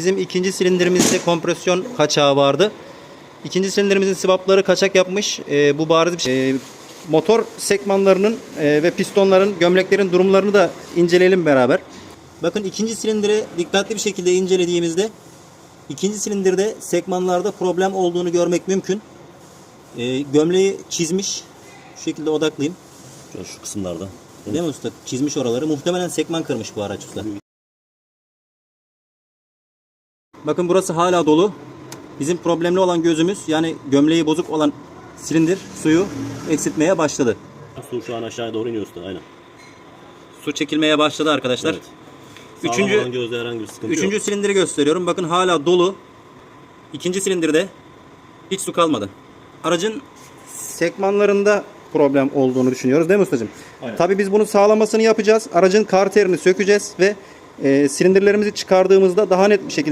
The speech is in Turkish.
Bizim ikinci silindirimizde kompresyon kaçağı vardı. İkinci silindirimizin sıvapları kaçak yapmış. Ee, bu bariz bir şey. Ee, motor sekmanlarının e, ve pistonların, gömleklerin durumlarını da inceleyelim beraber. Bakın ikinci silindiri dikkatli bir şekilde incelediğimizde ikinci silindirde sekmanlarda problem olduğunu görmek mümkün. Ee, gömleği çizmiş. Şu şekilde odaklayayım. Şu, şu kısımlarda. Değil mi usta? Çizmiş oraları. Muhtemelen sekman kırmış bu araç usta. Bakın burası hala dolu. Bizim problemli olan gözümüz yani gömleği bozuk olan silindir suyu eksiltmeye başladı. Su şu an aşağıya doğru iniyor usta. Aynen. Su çekilmeye başladı arkadaşlar. Evet. Üçüncü- Sağlam olan gözde herhangi bir sıkıntı Üçüncü yok. silindiri gösteriyorum. Bakın hala dolu. İkinci silindirde hiç su kalmadı. Aracın sekmanlarında problem olduğunu düşünüyoruz değil mi ustacığım? Aynen. Tabii biz bunu sağlamasını yapacağız. Aracın karterini sökeceğiz ve e, silindirlerimizi çıkardığımızda daha net bir şekilde